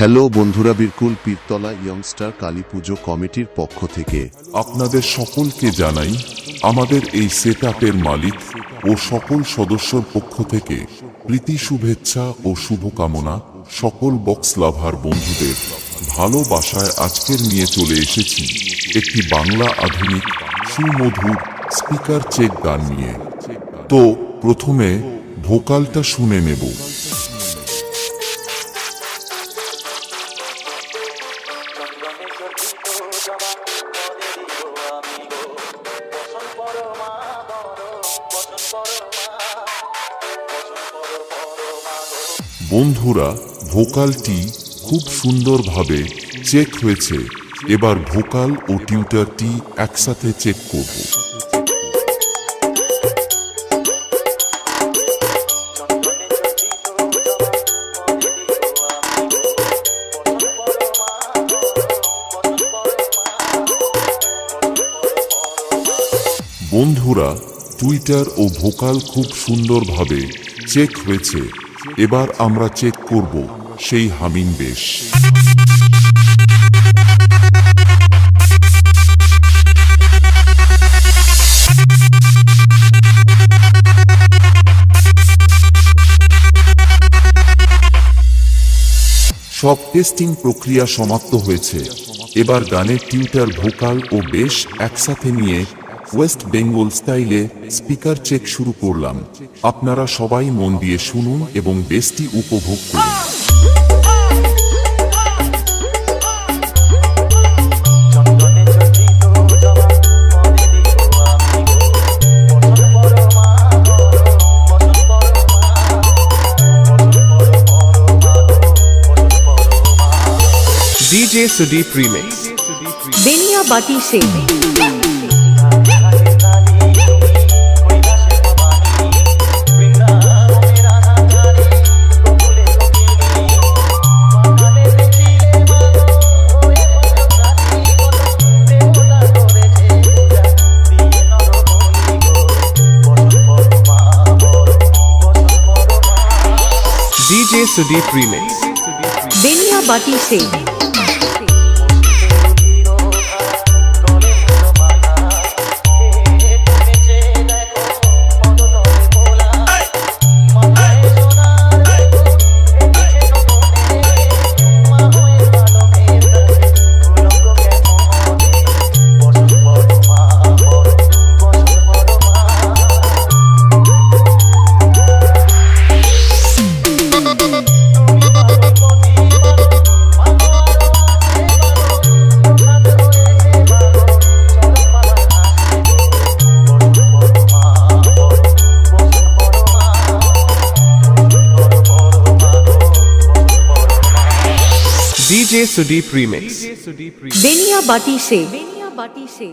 Hello বন্ধুরা, বিরকুল পীরতলা ইয়ংস্টার কালী পুজো কমিটির পক্ষ থেকে। আপনাদের সকলকে জানাই, আমাদের এই সেট মালিক ও সকল সদস্যর পক্ষ থেকে প্রীতি শুভেচ্ছা ও শুভকামনা সকল বক্স লাভার বন্ধুদের ভালোবাসায় আজকের নিয়ে চলে এসেছি একটি বাংলা আধুনিক সুমধুর স্পিকার চেক গান নিয়ে। তো প্রথমে ভোকালটা শুনে নেব। বন্ধুরা ভোকালটি খুব সুন্দরভাবে চেক হয়েছে। এবার ভোকাল ও টিউটারটি একসাথে চেক করব। বন্ধুরা টুইটার ও ভোকাল খুব সুন্দরভাবে চেক হয়েছে। এবার আমরা চেক করব সেই হামিং বেশ। সব টেস্টিং প্রক্রিয়া সমাপ্ত হয়েছে। এবার গানের টিউটার ভোকাল ও বেশ একসাথে নিয়ে ওয়েস্ট বেঙ্গল স্টাইলে স্পিকার চেক শুরু করলাম। আপনারা সবাই মন দিয়ে শুনুন এবং বেশটি উপভোগ করুন। চন্দনে চর্চিত জবা মনে দিও আমি DJ Sudeep Remix. বেনিয়া বাটি সে DJ Sudeep remix. DJ Sudeep remix बेनिया बाटी से। बेनिया बाटी से।